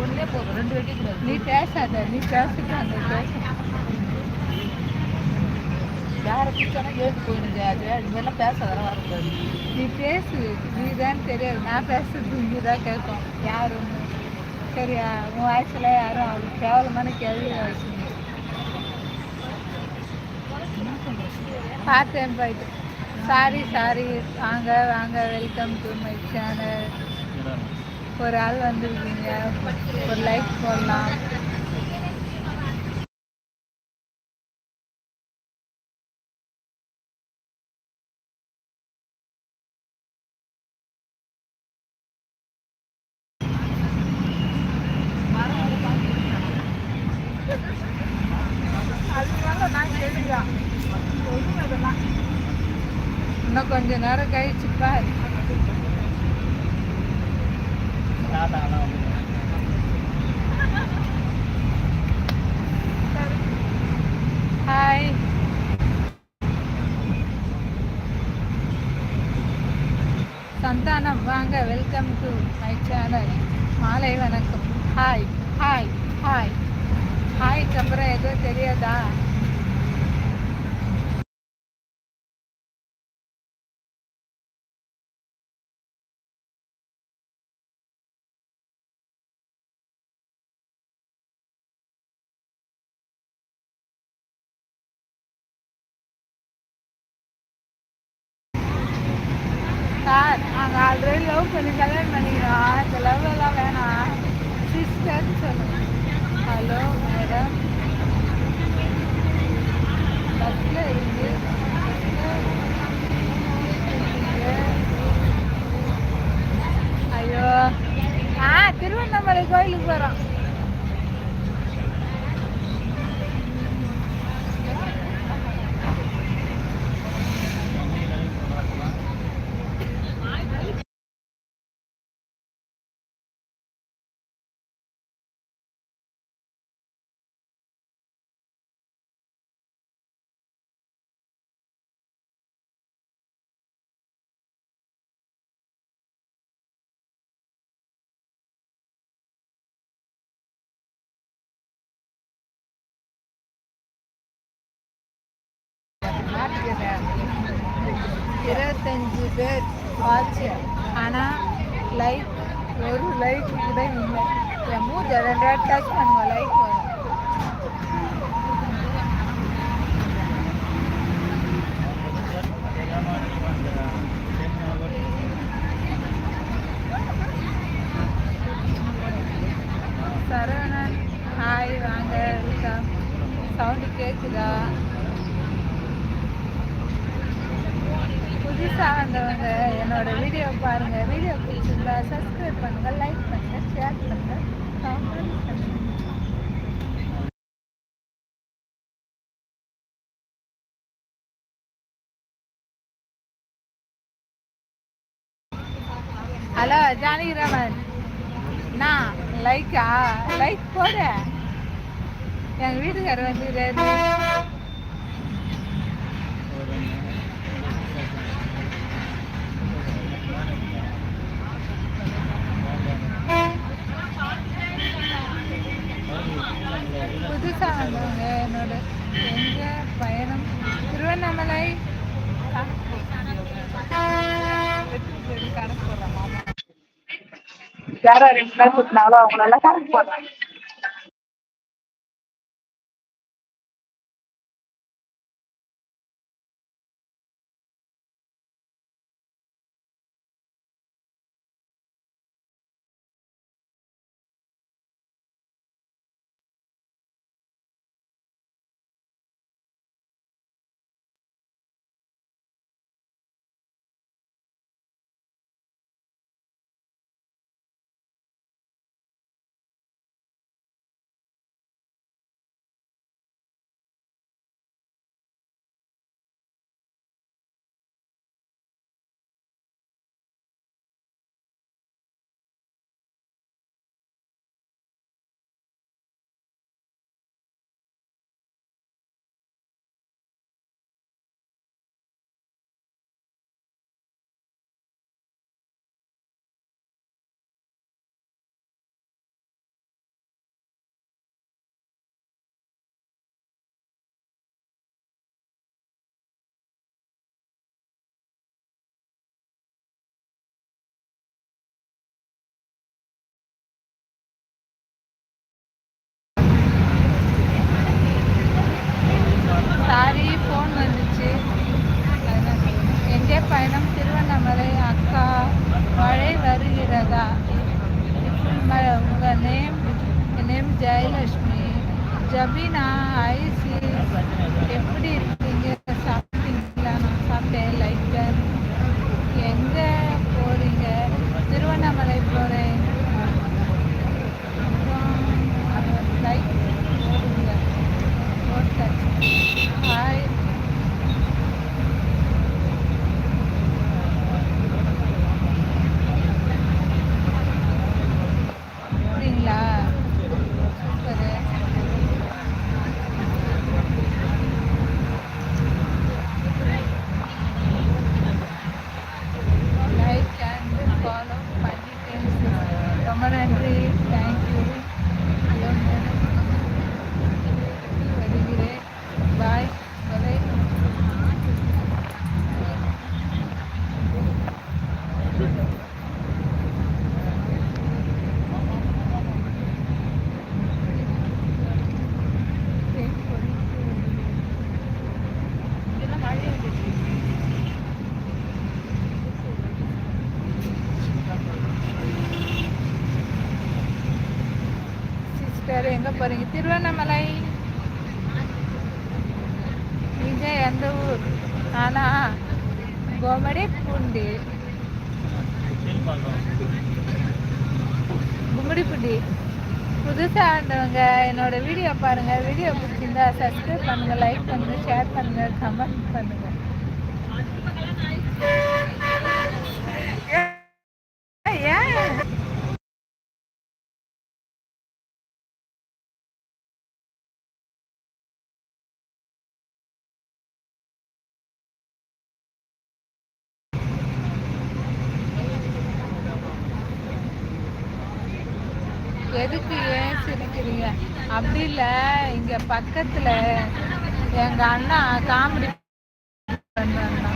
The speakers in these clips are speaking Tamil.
ஒன்றே போதும் ரெண்டு வைக்க நீ பேசாத நீ பேசிட்டு அந்த பேச யாரை பிடிச்சானா போயிடுங்க அது இதுமாதிரிலாம் வர வரக்கூடாது நீ பேசு நீ தான் தெரியாது நான் பேசுறது இங்கே தான் கேட்கும் யார் சரியா உன் வயசுல யாரும் அவளுக்கு கேவலமான கேள்வி வயசு பார்த்தேன் போயிட்டு. சாரி சாரி வாங்க வாங்க. வெல்கம் டு மை சேனல் ஒரு ஆள் வந்திருக்கீங்க. ஒரு லைக் போடலாம். இன்னும் கொஞ்ச நேரம் கழிச்சு பாரு. ஹாய் சந்தானம் வாங்க வெல்கம் டு மை சேனல் மாலை வணக்கம். ஹாய் ஹாய் ஹாய் ஹாய்க்கு அப்புறம் எதுவும் தெரியாதா சார் நாங்கள் ஆல்ரெடி கல்யாணம் பண்ணிக்கிறோம் இந்த லவ் எல்லாம் வேணாம் சிஸ்டர்னு சொல்லுங்க ஹலோ மேடம் பஸ்ஸில் இருந்து ஐயோ ஆ திருவண்ணாமலை கோயிலுக்கு போகிறோம் இருபத்தஞ்சு பேர் வாட்ச் ஆனால் லைட் ஒரு லைட் கூட இல்லை. என் மூஞ்ச ரெண்டு டச் பண்ணுவோம் லைட் வரும். சரவணன் ஹாய் வாங்க சவுண்டு கேட்குதா புதுசாக வந்தவங்க என்னோட வீடியோ பாருங்க. வீடியோ பிடிச்சிருந்தா சப்ஸ்கிரைப் பண்ணுங்க லைக் பண்ணுங்க ஷேர் பண்ணுங்க கமெண்ட் பண்ணுங்க. ஹலோ ஜானகிராமன் நான் லைக்கா லைக் போட. எங்கள் வீட்டுக்காரர் வந்து புதுசாக வந்தவங்க என்னோட எங்க பயணம் திருவண்ணாமலை கணக்கு போடுறேன் மாமா யாரோ ரெண்டு பேர் சுற்றினாங்களோ அவங்களெல்லாம் கரெக்ட் ஜபீனா ஐசி எப்படி இருக்கீங்க புதுசாக ஆண்டவங்க என்னோட வீடியோ பாருங்கள் வீடியோ பிடிச்சிருந்தா சப்ஸ்கிரைப் பண்ணுங்கள் லைக் பண்ணுங்கள் ஷேர் பண்ணுங்க கமெண்ட் பண்ணுங்கள் அப்படி இல்லை. இங்க பக்கத்துல எங்க அண்ணா காமெடி பண்ணாங்க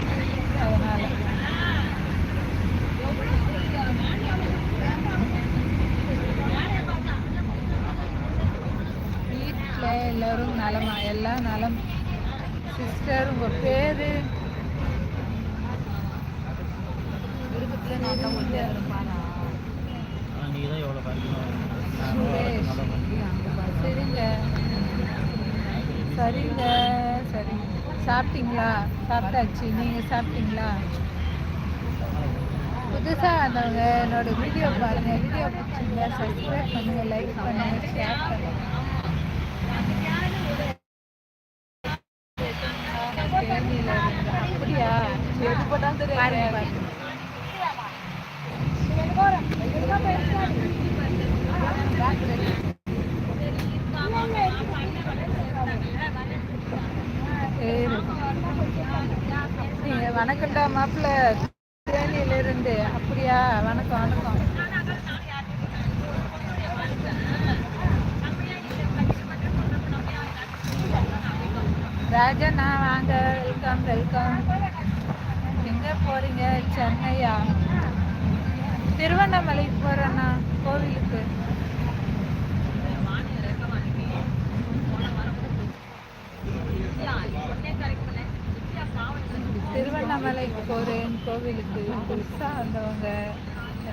அதனால. வீட்டில் எல்லாரும் நலமா எல்லாம் நலம். சிஸ்டர் உங்க பேரு? சுரேஷ். சரிங்க. சரிங்க சரி. சாப்பிட்டீங்களா? சாப்பிட்டாச்சு. நீங்கள் சாப்பிட்டீங்களா? புதுசாக வந்தவங்க என்னோட வீடியோ பாருங்க. வீடியோ பிடிச்சிங்க சப்ஸ்கிரைப் பண்ணுங்க லைக் பண்ணுங்க ஷேர் பண்ணுங்க. அப்படியா? எது தெரியாது. பாருங்க. தேனியில அப்படியா? வணக்கம் வணக்கம். ராஜண்ணா வாங்க. வெல்கம் வெல்கம் எங்கே போறீங்க? சென்னையா? திருவண்ணாமலைக்கு போகிறேண்ணா கோவிலுக்கு. திருவண்ணாமலைக்கு போகிறேன் கோவிலுக்கு புதுசாக வந்தவங்க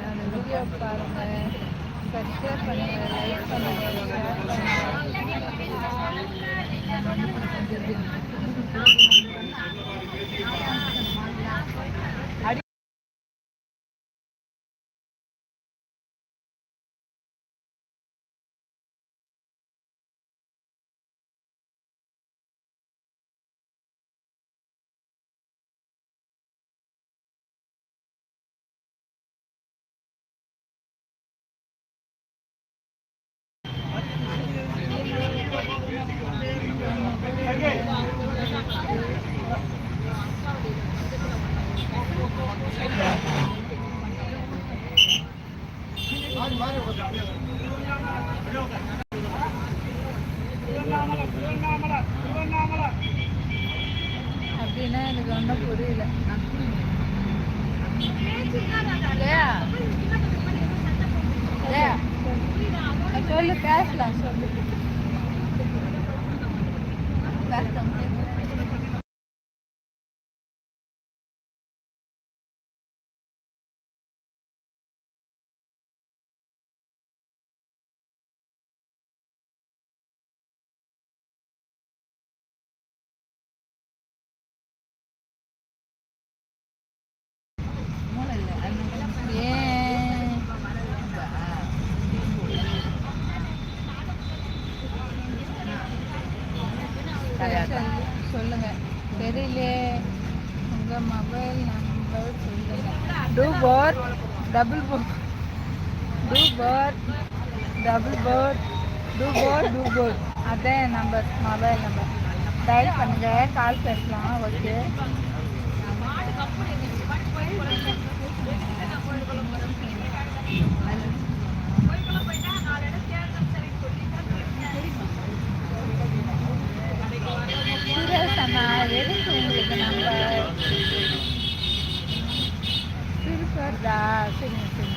அந்த வீடியோ பாருங்க. சப்ஸ்கிரைப் பண்ணுங்கள் லைக் பண்ணுங்கள் ஷேர் பண்ணுங்க அப்படின்னா எனக்கு ஒன்றும் புரியல இல்லையா இல்லையா சொல்லு பேசலாம் சொல்லு பேசலாம் நிறையா ஸ்பெஷல் சொல்லுங்க தெரியலையே உங்க மொபைல் நம்பர் சொல்லுங்க two four double four two four double four two four two four அதான் என் நம்பர் மொபைல் நம்பர் டயல் பண்ணுங்க. கால் பேசலாம். ஓகே அண்ணா எதுக்கு உங்களுக்கு நம்பர் verdade, sim.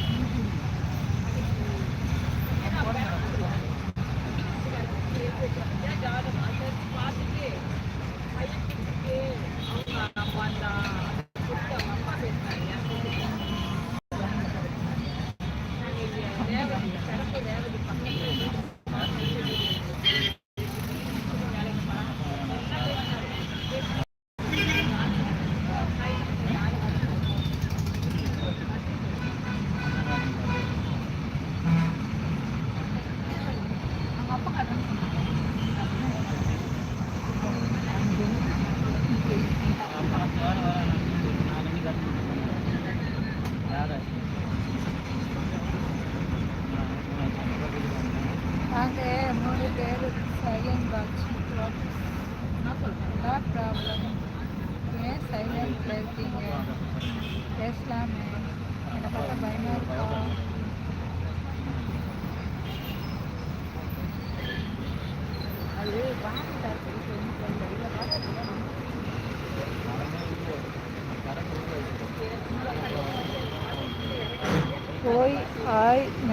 சரிங்க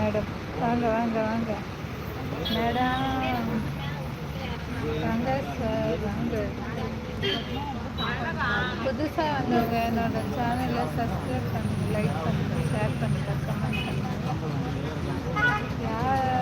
மேடம். வாங்க வாங்க வாங்க. மேடம். வாங்க சார் வாங்க. புதுசாக வந்தவங்க என்னோட சேனலை சப்ஸ்கிரைப் பண்ணுங்க லைக் பண்ணுங்க ஷேர் பண்ணுங்க கமெண்ட் பண்ணுங்க யார்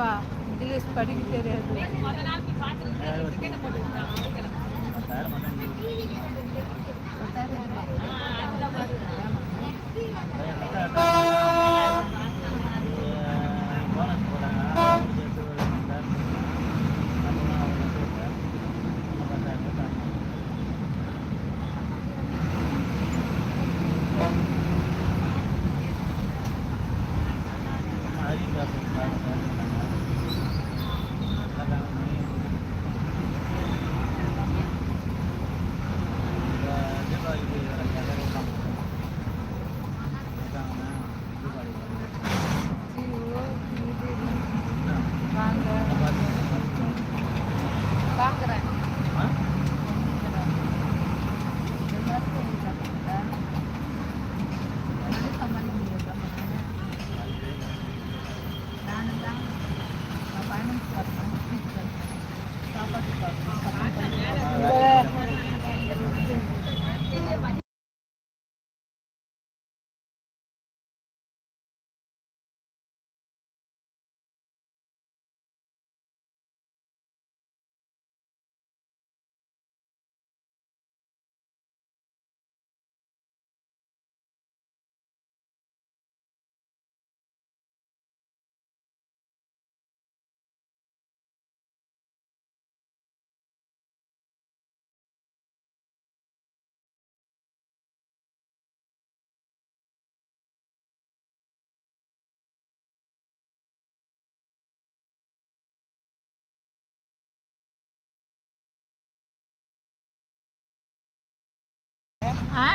பாப்பா இங்கிலீஷ் படிக்க தெரியாது Thank.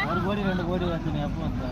ஒரு கோடி ரெண்டு கோடி வந்து எப்போ வந்தா?